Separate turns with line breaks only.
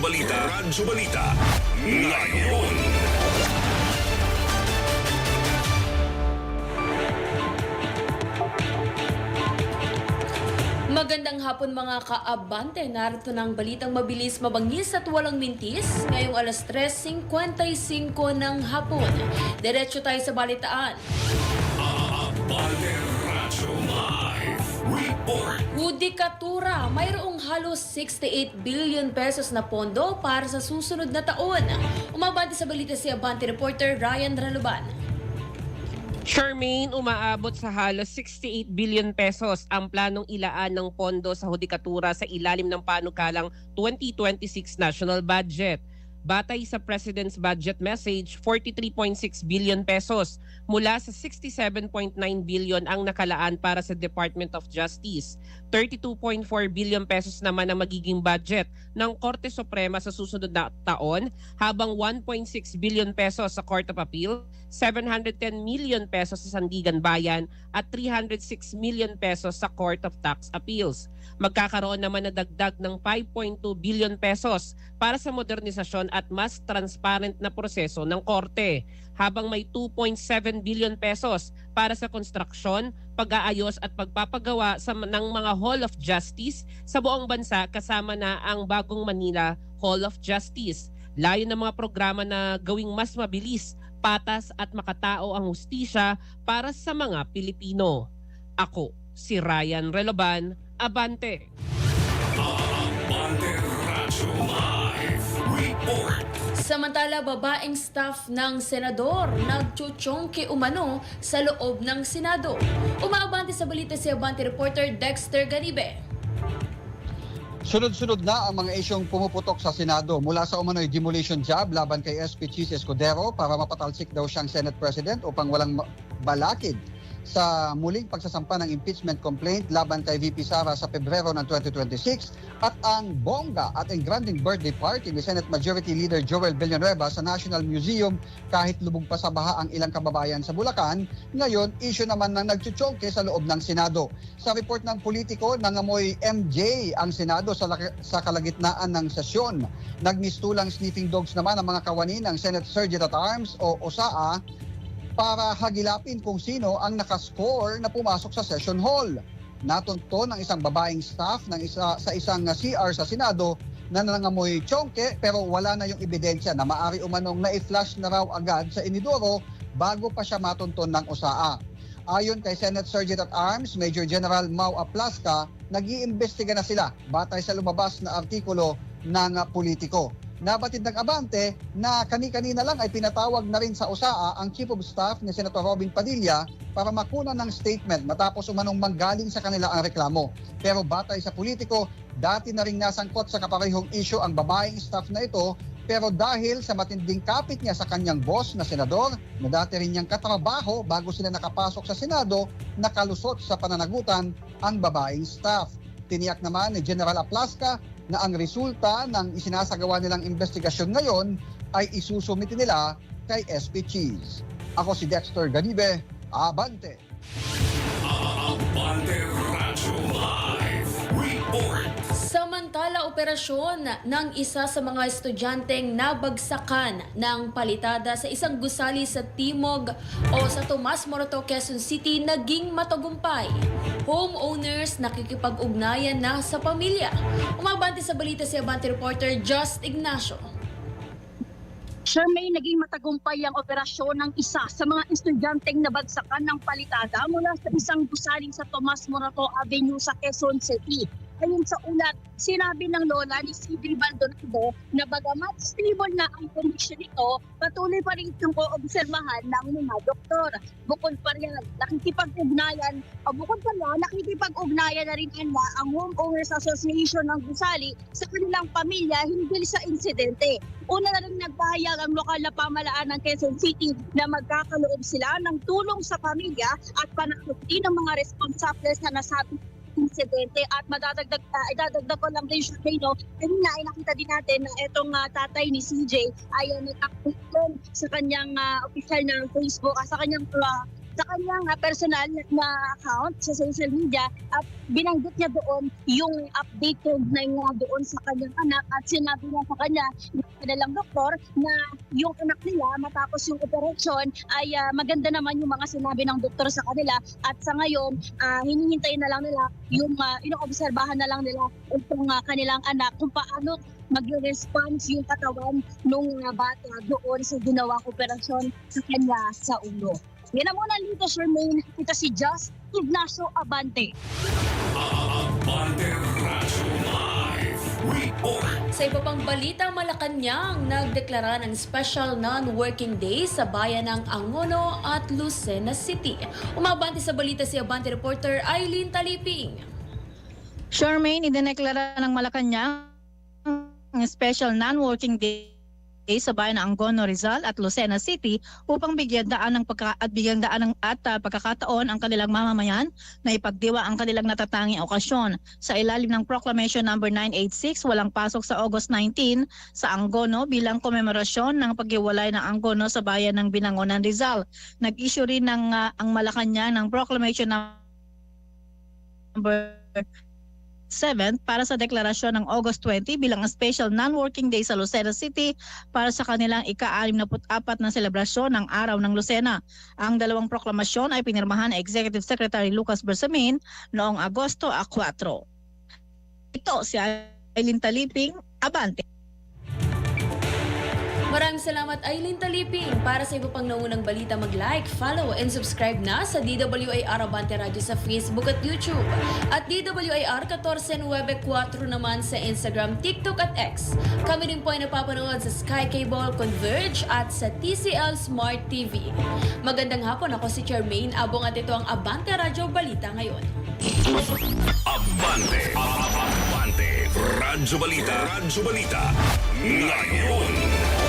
Radyo Balita, Radyo Balita, ngayon.
Magandang hapon mga kaabante. Narito ng balitang mabilis, mabangis at walang mintis. Ngayong alas 3.55 ng hapon. Diretso tayo sa balitaan.
Abante.
Hudikatura, mayroong halos 68 billion pesos na pondo para sa susunod na taon. Umabante sa balita si Abante reporter Ryan Raluban.
Charmaine, umaabot sa halos 68 billion pesos ang planong ilaan ng pondo sa hudikatura sa ilalim ng panukalang 2026 national budget. Batay sa President's budget message, 43.6 billion pesos mula sa 67.9 billion ang nakalaan para sa Department of Justice. 32.4 billion pesos naman ang magiging budget ng Korte Suprema sa susunod na taon, habang 1.6 billion pesos sa Court of Appeal, 710 million pesos sa Sandigan Bayan at 306 million pesos sa Court of Tax Appeals. Magkakaroon naman na dagdag ng 5.2 billion pesos para sa modernisasyon at mas transparent na proseso ng korte, habang may 2.7 billion pesos para sa konstruksyon, pag-aayos at pagpapagawa sa, ng mga Hall of Justice sa buong bansa kasama na ang Bagong Manila Hall of Justice. Layo ng mga programa na gawing mas mabilis, patas at makatao ang hustisya para sa mga Pilipino. Ako, si Ryan Reloban, Abante.
Abante Radyo.
Samantala, babaeng staff ng senador nagchuchongke umano sa loob ng Senado. Umaabante sa balita si Abante reporter Dexter Ganibe.
Sunod-sunod na ang mga isyong pumuputok sa Senado mula sa umano'y demolition job laban kay SP Cheese Escudero para mapatalsik daw siyang Senate President upang walang balakid sa muling pagsasampa ng impeachment complaint laban kay VP Sara sa Pebrero ng 2026 at ang bongga at engranding birthday party ni Senate Majority Leader Joel Villanueva sa National Museum kahit lubog pa sa baha ang ilang kababayan sa Bulacan, ngayon issue naman ng nagchuchongke sa loob ng Senado. Sa report ng politiko, nangamoy MJ ang Senado sa, sa kalagitnaan ng sesyon. Nagmistulang sniffing dogs naman ang mga kawani ng Senate Sergeant at Arms o OSAA para hagilapin kung sino ang nakascore na pumasok sa session hall. Natunto ng isang babaeng staff ng isa, sa isang CR sa Senado na nangangamoy chongke pero wala na yung ebidensya na maari umanong na-flash na raw agad sa inidoro bago pa siya matunton ng OSAA. Ayon kay Senate Sergeant at Arms, Major General Mau Aplaska, nag-iimbestiga na sila batay sa lumabas na artikulo ng politiko. Nabatid ng Abante na kani-kanina lang ay pinatawag na rin sa OSAA ang Chief of Staff ni Senator Robin Padilla para makuna ng statement matapos umanong manggaling sa kanila ang reklamo. Pero batay sa politiko, dati na rin nasangkot sa kaparehong issue ang babaeng staff na ito pero dahil sa matinding kapit niya sa kanyang boss na senador, na dati rin niyang katrabaho bago sila nakapasok sa Senado, nakalusot sa pananagutan ang babaeng staff. Tiniyak naman ni General Aplaska na ang resulta ng isinasagawa nilang investigasyon ngayon ay isusumiti nila kay SP Cheese. Ako si Dexter Ganibe, Abante.
Abante Radyo Live.
Samantala, operasyon ng isa sa mga estudyanteng nabagsakan ng palitada sa isang gusali sa Timog o sa Tomas Morato, Quezon City naging matagumpay. Homeowners nakikipag-ugnayan na sa pamilya. Umabante sa balita si Abante reporter Just Ignacio.
Charmaine, naging matagumpay ang operasyon ng isa sa mga estudyanteng nabagsakan ng palitada mula sa isang gusaling sa Tomas Morato Avenue sa Quezon City. Ayon sa ulat, sinabi ng lola ni Sidri Baldonado na bagamat stable na ang kondisyon nito, patuloy pa rin itong obserbahan ng mga doktor. Bukod pa rin, nakikipag-ugnayan, o bukod pa rin, nakikipag-ugnayan na rin nila ang Homeowners Association ng Gusali sa kanilang pamilya hinggil sa insidente. Una na rin nagpahayag ang lokal na pamalaan ng Quezon City na magkakaloob sila ng tulong sa pamilya at panakot ng mga responsables na nasabing insidente at madadagdag uh, idadagdag ko lang din siya no? Kanina ay nakita din natin na itong ah, tatay ni CJ ay uh, nag-update din sa kanyang uh, official na Facebook at sa kanyang uh, sa kanyang ah, personal na account sa social media at binanggit niya doon yung updated na nga doon sa kanyang anak at sinabi niya sa kanya ng kanilang doktor na yung anak nila matapos yung operasyon ay ah, maganda naman yung mga sinabi ng doktor sa kanila at sa ngayon ah, hinihintay na lang nila yung uh, inoobserbahan na lang nila itong ah, kanilang anak kung paano magre-response yung katawan nung ah, bata doon sa ginawang operasyon sa kanya sa ulo. Yan na muna dito, Shermaine. Ito si Just Ignacio Abante.
Abante Report.
Sa iba pang balita, Malacanang nagdeklara ng special non-working day sa bayan ng Angono at Lucena City. Umabante sa balita si Abante reporter Eileen Taliping.
Charmaine, idineklara ng Malacanang ang special non-working day sa bayan ng Angono, Rizal at Lucena City upang bigyan daan ng pagka at bigyan daan ng at ah, pagkakataon ang kanilang mamamayan na ipagdiwa ang kanilang natatanging okasyon. Sa ilalim ng Proclamation number 986, walang pasok sa August 19 sa Angono bilang komemorasyon ng paghiwalay ng Angono sa bayan ng Binangonan, Rizal. Nag-issue rin ng ah, ang Malacanang ng Proclamation number 7 para sa deklarasyon ng August 20 bilang ang special non-working day sa Lucena City para sa kanilang ika-64 na selebrasyon ng Araw ng Lucena. Ang dalawang proklamasyon ay pinirmahan ni Executive Secretary Lucas Bersamin noong Agosto 4. Ito si Aileen Taliping, Abante.
Maraming salamat Eileen Taliping. Para sa iba pang naunang balita, mag-like, follow, and subscribe na sa DWIR Abante Radio sa Facebook at YouTube. At DWIR 1494 naman sa Instagram, TikTok at X. Kami rin po ay napapanood sa Sky Cable, Converge at sa TCL Smart TV. Magandang hapon, ako si Charmaine Abong at ito ang Abante Radio Balita ngayon.
Abante. Abante. Radyo Balita. Radyo Balita. Ngayon.